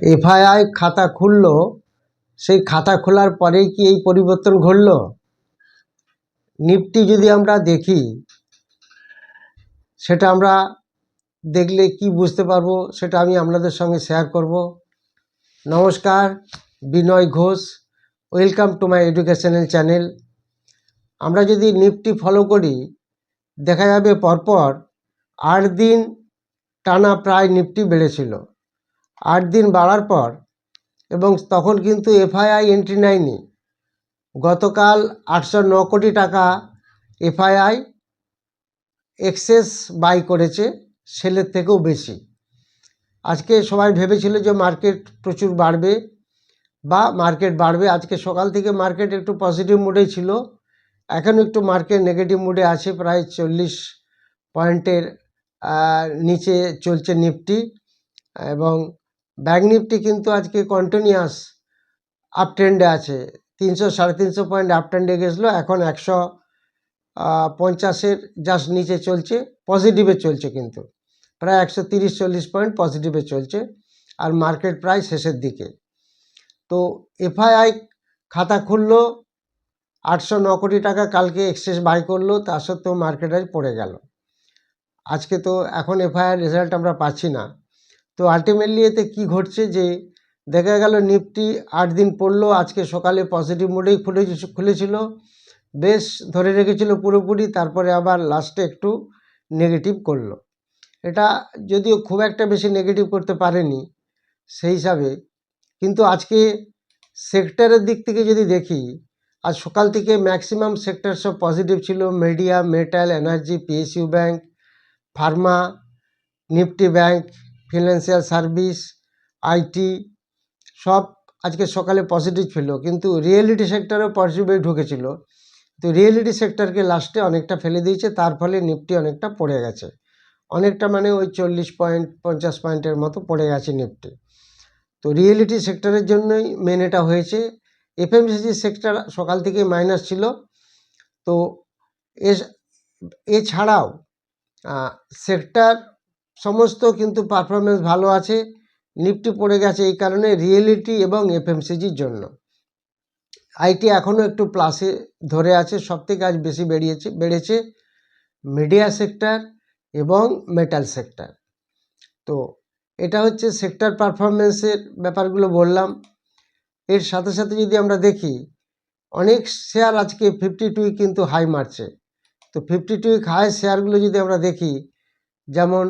FII খাতা খুললো। সেই খাতা খোলার পরেই কি এই পরিবর্তন ঘটলো? নিফটি যদি আমরা দেখি, সেটা আমরা দেখলে কি বুঝতে পারব সেটা আমি আপনাদের সঙ্গে শেয়ার করব। নমস্কার, Binay Ghosh welcome to my educational channel আমরা যদি নিফটি ফলো করি, দেখা যাবে পরপর আট দিন টানা প্রায় নিফটি বেড়েছিল। আট দিন বাড়ার পর এবং তখন কিন্তু এফআইআই এন্ট্রি নেয়নি। গতকাল আটশো ন কোটি টাকা এফআইআই এক্সেস বাই করেছে, সেলের থেকেও বেশি। আজকে সবাই ভেবেছিল যে মার্কেট প্রচুর বাড়বে বা মার্কেট বাড়বে। আজকে সকাল থেকে মার্কেট একটু পজিটিভ মুডেই ছিল। এখন একটু মার্কেট নেগেটিভ মুডে আছে, প্রায় চল্লিশ পয়েন্টের নিচে চলছে নিফটি এবং ব্যাঙ্ক নিফটি কিন্তু আজকে কন্টিনিউয়াস আপ ট্রেন্ডে আছে। তিনশো, সাড়ে তিনশো পয়েন্ট আপ ট্রেন্ডে গেছিল, এখন একশো পঞ্চাশের জাস্ট নিচে চলছে পজিটিভে চলছে কিন্তু। প্রায় একশো তিরিশ, চল্লিশ পয়েন্ট পজিটিভে চলছে, আর মার্কেট প্রায় শেষের দিকে। তো এফআইআই খাতা খুললো, আটশো ন কোটি টাকা কালকে এক্সেস বাই করল, তা সত্ত্বেও মার্কেট আজ পড়ে গেল। আজকে তো এখন এফআইআর রেজাল্ট আমরা পাচ্ছি না। তো আলটিমেটলি এতে কী ঘটছে যে দেখা গেল নিফটি আট দিন পড়ল, আজকে সকালে পজিটিভ মোডেই খুলে খুলেছিল। বেশ ধরে রেখেছিল পুরোপুরি, তারপরে আবার লাস্টে একটু নেগেটিভ করল। এটা যদিও খুব একটা বেশি নেগেটিভ করতে পারেনি সেই হিসাবে, কিন্তু আজকে সেক্টরের দিক থেকে যদি দেখি, আজ সকাল থেকে ম্যাক্সিমাম সেক্টর সব পজিটিভ ছিল media metal energy PSU bank pharma Nifty bank financial service IT সব আজকে সকালে পজিটিভ ছিল। কিন্তু রিয়েলিটি সেক্টরেও পজিটিভে ঢুকেছিল। তো রিয়েলিটি সেক্টরকে লাস্টে অনেকটা ফেলে দিয়েছে। তার ফলে নিফটি অনেকটা পড়ে গেছে। অনেকটা মানে ওই চল্লিশ পয়েন্ট পঞ্চাশ পয়েন্টের মতো পড়ে গেছে নিফটি। তো রিয়েলিটি সেক্টরের জন্যই মেন এটা হয়েছে। এফএমসিজি সেক্টর সকাল থেকে মাইনাস ছিল। তো এছাড়াও সেক্টর সমস্ত কিন্তু পারফরমেন্স ভালো আছে। নিফটি পড়ে গেছে এই কারণে রিয়েলিটি এবং এফএমসিজির জন্য। আইটি এখনও একটু প্লাসে ধরে আছে, সব থেকে আজ বেশি বেরিয়েছে, বেড়েছে মিডিয়া সেক্টর এবং মেটাল সেক্টর তো এটা হচ্ছে সেক্টর পারফরমেন্সের ব্যাপারগুলো বললাম। এর সাথে সাথে যদি আমরা দেখি, অনেক শেয়ার আজকে ফিফটি টু কিন্তু হাই মারছে। তো ফিফটি টু হাই শেয়ারগুলো যদি আমরা দেখি, যেমন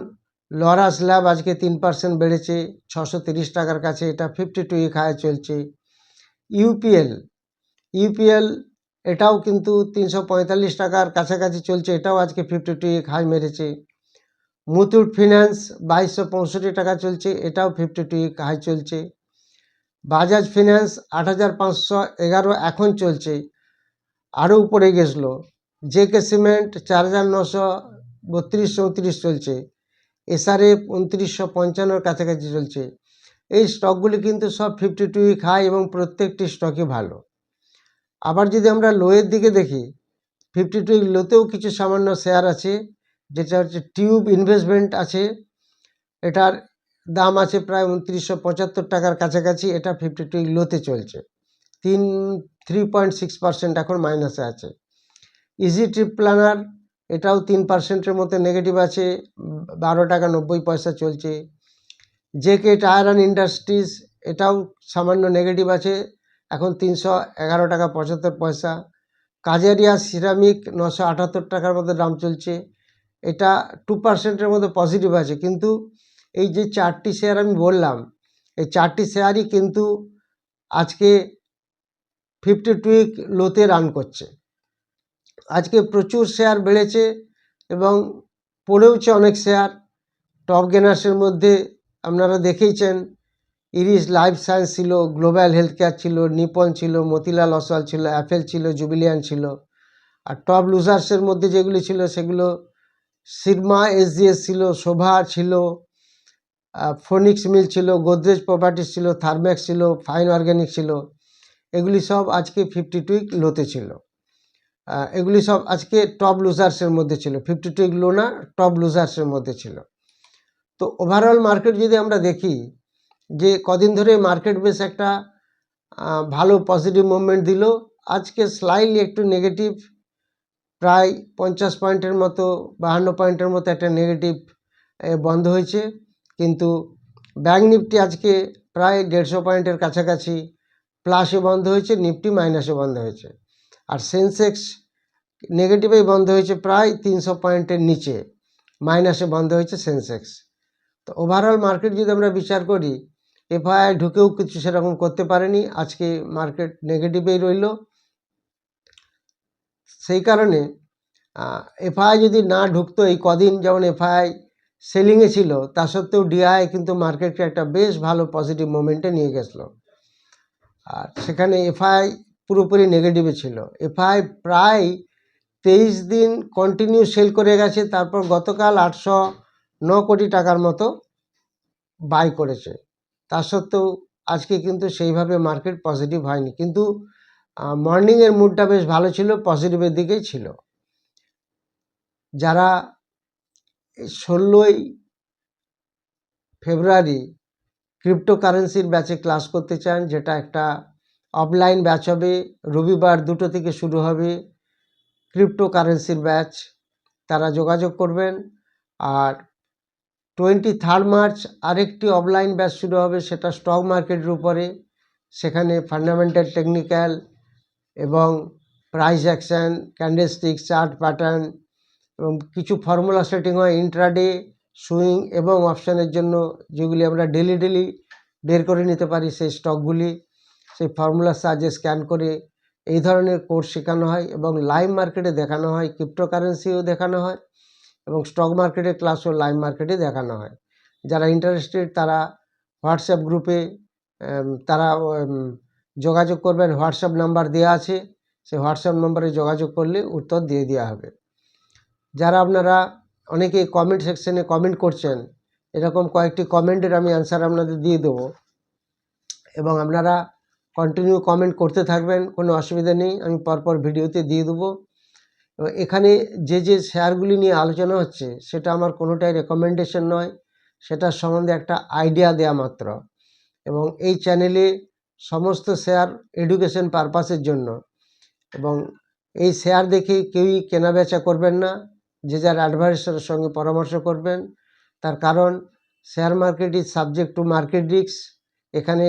লরাস ল্যাব আজকে তিন পার্সেন্ট বেড়েছে, ছশো তিরিশ টাকার কাছে, এটা ফিফটি টু উইক হাই চলছে। ইউপিএল ইউপিএল এটাও কিন্তু তিনশো পঁয়তাল্লিশ টাকার কাছাকাছি চলছে, এটাও আজকে ফিফটি টু উইক হাই মেরেছে। মুথুট ফিন্যান্স বাইশশো পঁয়ষট্টি টাকা চলছে, এটাও ফিফটি টু উইক হাই চলছে। বাজাজ ফিন্যান্স আট হাজার পাঁচশো এগারো এখন চলছে, আরও উপরে গেছিল। জেকে সিমেন্ট চার হাজার নশো বত্রিশ চৌত্রিশ চলছে। এসআরএফ উনত্রিশশো পঞ্চান্নর কাছাকাছি চলছে। এই স্টকগুলি কিন্তু সব ফিফটি টু উইক হাই এবং প্রত্যেকটি স্টকই ভালো। আবার যদি আমরা লোয়ের দিকে দেখি ফিফটি টু উইক লোতেও কিছু সামান্য শেয়ার আছে, যেটা হচ্ছে টিউব ইনভেস্টমেন্ট আছে। এটার দাম আছে প্রায় উনত্রিশশো পঁচাত্তর টাকার কাছাকাছি, এটা ফিফটি টু লোতে চলছে। তিন থ্রি পয়েন্ট সিক্স পার্সেন্ট এখন মাইনাসে আছে। ইজি ট্রিপ প্ল্যানার এটাও তিন পার্সেন্টের মতো নেগেটিভ আছে, বারো টাকা নব্বই পয়সা চলছে। জেকে টায়ার অ্যান্ড ইন্ডাস্ট্রিজ এটাও সামান্য নেগেটিভ আছে, এখন তিনশো এগারো টাকা পঁচাত্তর পয়সা। কাজারিয়া সিরামিক, নশো আটাত্তর টাকার মতো দাম চলছে। এটা টু পার্সেন্টের মতো পজিটিভ আছে, কিন্তু এই যে চারটি শেয়ার আমি বললাম, এই চারটি শেয়ারই কিন্তু আজকে ফিফটি টু উইক লোতে রান করছে। আজকে প্রচুর শেয়ার বেড়েছে এবং পড়েওছে অনেক শেয়ার টপ গেনার্সের মধ্যে আপনারা দেখেইছেন ইরিস লাইফ সায়েন্স ছিল গ্লোবাল হেলথ কেয়ার ছিল নিপন ছিল মতিলাল অসওয়াল ছিল অ্যাপেল ছিল জুবিলিয়ান ছিল। আর টপ লুজার্সের মধ্যে যেগুলি ছিল সেগুলো সিগমা এসজিএস ছিল শোভা ছিল ফোনিক্স মিল ছিল গোদরেজ প্রপার্টিস ছিল থার্ম্যাক্স ছিল ফাইন অর্গ্যানিক ছিল। এগুলি সব আজকে ফিফটি টুইক লোতে ছিল। এগুলি সব আজকে টপ লুজার্সের মধ্যে ছিল। ফিফটি টু লো না টপ লুজার্সের মধ্যে ছিল। তো ওভারঅল মার্কেট যদি আমরা দেখি, যে কদিন ধরে মার্কেট বেশ একটা ভালো পজিটিভ মুভমেন্ট দিল। আজকে স্লাইলি একটু নেগেটিভ প্রায় পঞ্চাশ পয়েন্টের মতো, বাহান্ন পয়েন্টের মতো একটা নেগেটিভ বন্ধ হয়েছে। কিন্তু ব্যাঙ্ক নিফটি আজকে প্রায় দেড়শো পয়েন্টের কাছাকাছি প্লাসে বন্ধ হয়েছে নিফটি মাইনাসে বন্ধ হয়েছে। আর সেন্সেক্স নেগেটিভেই বন্ধ হয়েছে প্রায় তিনশো পয়েন্টের নিচে মাইনাসে বন্ধ হয়েছে সেন্সেক্স তো ওভারঅল মার্কেট যদি আমরা বিচার করি এফআইআই ঢুকেও কিছু সেরকম করতে পারেনি, আজকে মার্কেট নেগেটিভেই রইল। সেই কারণে এফআইআই যদি না ঢুকতো এই কদিন যেমন এফআইআই সেলিংয়ে ছিল, তা সত্ত্বেও ডিআই কিন্তু মার্কেটকে একটা বেশ ভালো পজিটিভ মোমেন্টে নিয়ে গেছিল। আর সেখানে এফআই পুরোপুরি নেগেটিভে ছিল। এফআই প্রায় তেইশ দিন কন্টিনিউ সেল করে গেছে, তারপর গতকাল আটশো ন কোটি টাকার মতো বাই করেছে। তা সত্ত্বেও আজকে কিন্তু সেইভাবে মার্কেট পজিটিভ হয়নি। কিন্তু মর্নিংয়ের মুডটা বেশ ভালো ছিল পজিটিভের দিকেই ছিল। যারা ষোলোই ফেব্রুয়ারি ক্রিপ্টোকারেন্সির ব্যাচে ক্লাস করতে চান, যেটা একটা অফলাইন ব্যাচ হবে, রবিবার দুটো থেকে শুরু হবে ক্রিপ্টোকারেন্সির ব্যাচ তারা যোগাযোগ করবেন। আর টোয়েন্টি থার্ড মার্চ আরেকটি অফলাইন ব্যাচ শুরু হবে, সেটা স্টক মার্কেটের উপরে। সেখানে ফান্ডামেন্টাল টেকনিক্যাল এবং price action, candlestick, chart pattern এবং কিছু ফর্মুলা সেটিং হয়, ইন্ট্রাডে, সুইং এবং অপশানের জন্য, যেগুলি আমরা ডেলি ডেলি বের করে নিতে পারি সেই স্টকগুলি। সেই ফর্মুলার সাহায্যে স্ক্যান করে এই ধরনের কোর্স শেখানো হয় এবং লাইভ মার্কেটে দেখানো হয় ক্রিপ্টোকারেন্সিও দেখানো হয় এবং স্টক মার্কেটের ক্লাসও লাইভ মার্কেটে দেখানো হয়। যারা ইন্টারেস্টেড তারা হোয়াটসঅ্যাপ গ্রুপে তারা যোগাযোগ করবেন। হোয়াটসঅ্যাপ নাম্বার দেওয়া আছে, সেই হোয়াটসঅ্যাপ নম্বরে যোগাযোগ করলে উত্তর দিয়ে দেওয়া হবে। যারা আপনারা অনেকে কমেন্ট সেকশনে কমেন্ট করছেন, এরকম কয়েকটি কমেন্টের আমি অ্যান্সার আপনাদের দিয়ে দেবো। এবং আপনারা কন্টিনিউ কমেন্ট করতে থাকবেন, কোনো অসুবিধা নেই, আমি পরপর ভিডিওতে দিয়ে দেবো। এখানে যে যে শেয়ারগুলি নিয়ে আলোচনা হচ্ছে, সেটা আমার কোনোটাই রেকমেন্ডেশন নয়, সেটার সম্বন্ধে একটা আইডিয়া দেয়া মাত্র। এবং এই চ্যানেলে সমস্ত শেয়ার এডুকেশন পারপাসের জন্য। এবং এই শেয়ার দেখে কেউই কেনা বেচা করবেন না, যে যার অ্যাডভাইসারের সঙ্গে পরামর্শ করবেন। তার কারণ share market is subject to market risk এখানে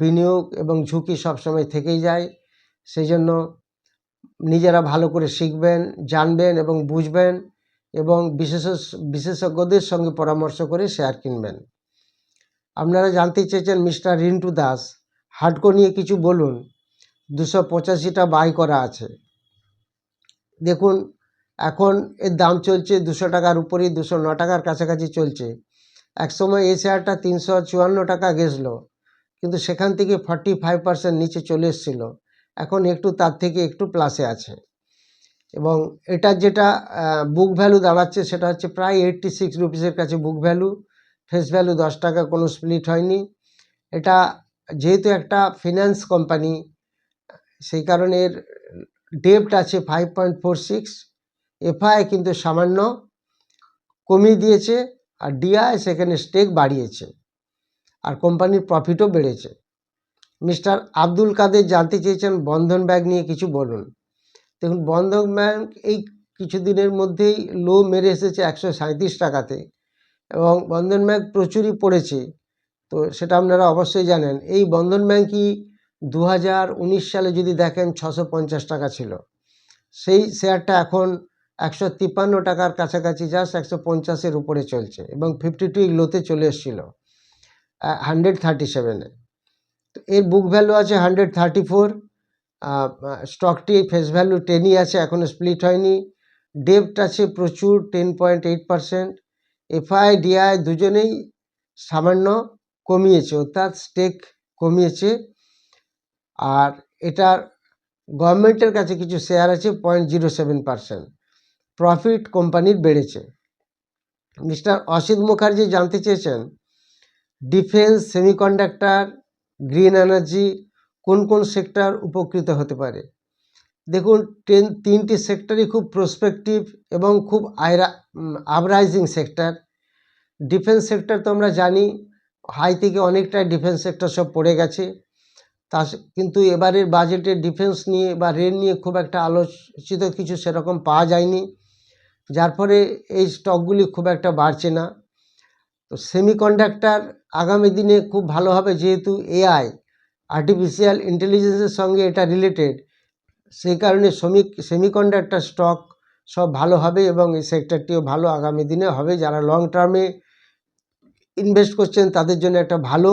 বিনিয়োগ এবং ঝুঁকি সবসময় থেকেই যায়। সেই জন্য নিজেরা ভালো করে শিখবেন, জানবেন এবং বুঝবেন এবং বিশেষ, বিশেষজ্ঞদের সঙ্গে পরামর্শ করে শেয়ার কিনবেন। আপনারা জানতে চেয়েছেন মিস্টার রিন্টু দাস। হাডকো নিয়ে কিছু বলুন। দুশো পঁচাশিটা বাই করা আছে। দেখুন, এখন এর দাম চলছে দুশো টাকার উপরেই, দুশো ন টাকার কাছাকাছি চলছে। একসময় এই শেয়ারটা তিনশো চুয়ান্ন টাকা গেছিল। কিন্তু সেখান থেকে ফর্টি ফাইভ পার্সেন্ট নিচে চলে এসেছিল। এখন একটু তার থেকে একটু প্লাসে আছে। এবং এটার যেটা বুক ভ্যালু দাঁড়াচ্ছে সেটা হচ্ছে প্রায় এইট্টি সিক্স রুপিসের কাছে বুক ভ্যালু ফেস ভ্যালু দশ টাকা, কোনো স্প্লিট হয়নি। এটা যেহেতু একটা ফিনান্স কোম্পানি সেই কারণে এর ডেপ্ট আছে five point four six FI কিন্তু সামান্য কমিয়ে দিয়েছে, আর ডিআই সেখানে স্টেক বাড়িয়েছে। আর কোম্পানির প্রফিটও বেড়েছে। মিস্টার আব্দুল কাদের জানতে চেয়েছেন বন্ধন ব্যাংক নিয়ে কিছু বলুন। দেখুন, বন্ধন ব্যাংক এই কিছুদিনের মধ্যেই লো মেরে এসেছে একশো সাঁত্রিশ টাকাতে এবং বন্ধন ব্যাংক প্রচুরই পড়েছে। তো সেটা আপনারা অবশ্যই জানেন। এই বন্ধন ব্যাংকই দু হাজার উনিশ সালে যদি দেখেন ছশো পঞ্চাশ টাকা ছিল। সেই শেয়ারটা এখন একশো তিপ্পান্ন টাকার কাছাকাছি জাস্ট একশো পঞ্চাশের উপরে চলছে এবং ফিফটি টু লোতে চলে এসেছিল। হান্ড্রেড থার্টি সেভেনে তো এর বুক ভ্যালু আছে হান্ড্রেড থার্টি ফোর স্টকটি ফেস ভ্যালু টেনই আছে এখনও স্প্লিট হয়নি। ডেপ্ট আছে প্রচুর ten point eight percent FI DI দুজনেই সামান্য কমিয়েছে, অর্থাৎ স্টেক কমিয়েছে। আর এটার গভর্নমেন্টের কাছে কিছু শেয়ার আছে point zero seven percent profit কোম্পানির বেড়েছে। মিস্টার অসিত মুখার্জি জানতে চেয়েছেন ডিফেন্স, সেমিকন্ডাক্টর, গ্রিন এনার্জি, কোন কোন সেক্টর উপকৃত হতে পারে? দেখুন টেন তিনটি সেক্টরই খুব প্রসপেক্টিভ এবং খুব আয়রা আপরাইজিং সেক্টর ডিফেন্স সেক্টর তো আমরা জানি হাই থেকে অনেকটাই ডিফেন্স সেক্টর সব পড়ে গেছে। তা কিন্তু এবারের বাজেটে ডিফেন্স নিয়ে বা রেল নিয়ে খুব একটা আলোচিত কিছু সেরকম পাওয়া যায়নি। যার ফলে এই স্টকগুলি খুব একটা বাড়ছে না। তো সেমিকন্ডাক্টর আগামী দিনে খুব ভালো হবে যেহেতু এআই আর্টিফিশিয়াল ইন্টেলিজেন্সের সঙ্গে এটা রিলেটেড সেই কারণে শ্রমিক সেমিকন্ডাক্টর স্টক সব ভালো হবে এবং এই সেক্টরটিও ভালো আগামী দিনে হবে। যারা লং টার্মে ইনভেস্ট করছেন, তাদের জন্য একটা ভালো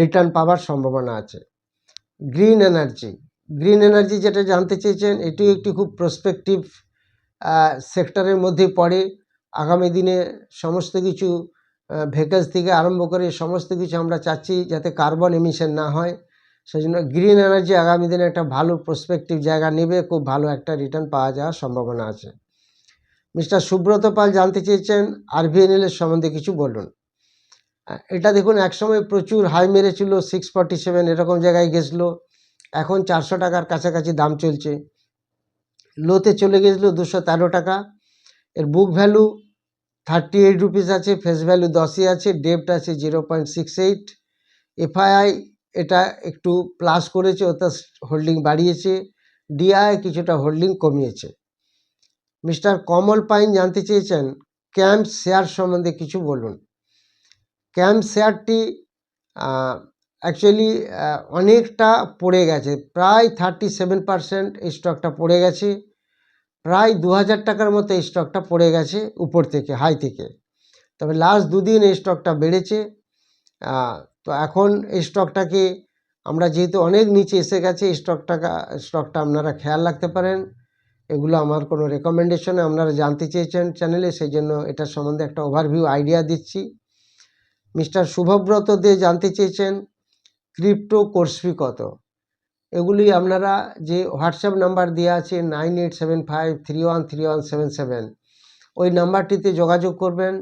রিটার্ন পাওয়ার সম্ভাবনা আছে। গ্রিন এনার্জি গ্রিন এনার্জি যেটা জানতে চেয়েছেন, এটিও একটি খুব প্রসপেক্টিভ সেক্টরের মধ্যে পড়ে। আগামী দিনে সমস্ত কিছু ভেহিকলস থেকে আরম্ভ করে সমস্ত কিছু আমরা চাচ্ছি যাতে কার্বন এমিশন না হয়। সেই জন্য গ্রিন এনার্জি আগামী দিনে একটা ভালো প্রসপেক্টিভ জায়গা নেবে, খুব ভালো একটা রিটার্ন পাওয়া যাওয়ার সম্ভাবনা আছে। মিস্টার সুব্রত পাল জানতে চেয়েছেন আরভিএনএল এর সম্বন্ধে কিছু বলুন। এটা দেখুন, একসময় প্রচুর হাই মেরেছিল সিক্স ফর্টি সেভেন এরকম জায়গায় গেছিল। এখন চারশো টাকার কাছাকাছি দাম চলছে। লোতে চলে গেছিল দুশো তেরো টাকা। এর book value thirty eight rupees আছে ফেস ভ্যালু দশই আছে ডেপ্ট আছে zero point six eight FII এটা একটু প্লাস করেছে অর্থাৎ হোল্ডিং বাড়িয়েছে। ডিআই কিছুটা হোল্ডিং কমিয়েছে। মিস্টার কমল পাইন জানতে চেয়েছেন, ক্যাম্প শেয়ার সম্বন্ধে কিছু বলুন। ক্যাম্প শেয়ারটি অ্যাকচুয়ালি অনেকটা পড়ে গেছে, প্রায় থার্টি সেভেন পারসেন্ট স্টকটা পড়ে গেছে। প্রায় দু হাজার টাকার মতো এই স্টকটা পড়ে গেছে উপর থেকে হাই থেকে। তবে লাস্ট দুদিন এই স্টকটা বেড়েছে। তো এখন এই স্টকটাকে আমরা যেহেতু অনেক নিচে এসে গেছে, এই স্টকটাকে স্টকটা আপনারা খেয়াল রাখতে পারেন। এগুলো আমার কোনো রেকমেন্ডেশনে আপনারা জানতে চেয়েছেন চ্যানেলে সেই জন্য এটার সম্বন্ধে একটা ওভারভিউ আইডিয়া দিচ্ছি। মিস্টার শুভব্রত দে জানতে চেয়েছেন ক্রিপ্টো কোর্স ফি কত? এগুলি আপনারা যে হোয়াটসঅ্যাপ নাম্বার দেওয়া আছে nine eight seven five three one three one seven seven, ওই নাম্বারটিতে যোগাযোগ করবেন,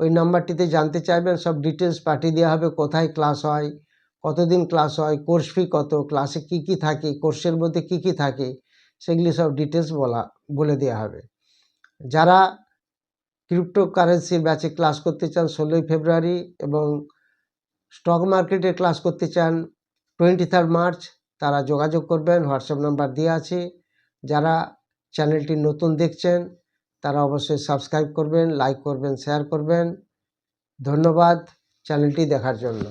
ওই নাম্বারটিতে জানতে চাইবেন সব ডিটেলস পাঠিয়ে দেওয়া হবে, কোথায় ক্লাস হয়, কতদিন ক্লাস হয় কোর্স ফি কত ক্লাসে কি কি থাকে কোর্সের মধ্যে কি কি থাকে, সেগুলি সব ডিটেলস বলা, বলে দেওয়া হবে। যারা ক্রিপ্টো কারেন্সির ব্যাচে ক্লাস করতে চান, ষোলোই ফেব্রুয়ারি এবং স্টক মার্কেটে ক্লাস করতে চান টোয়েন্টি থার্ড মার্চ তারা যোগাযোগ করবেন, হোয়াটসঅ্যাপ নাম্বার দেওয়া আছে। যারা চ্যানেলটি নতুন দেখছেন, তারা অবশ্যই সাবস্ক্রাইব করবেন, লাইক করবেন, শেয়ার করবেন। ধন্যবাদ চ্যানেলটি দেখার জন্য।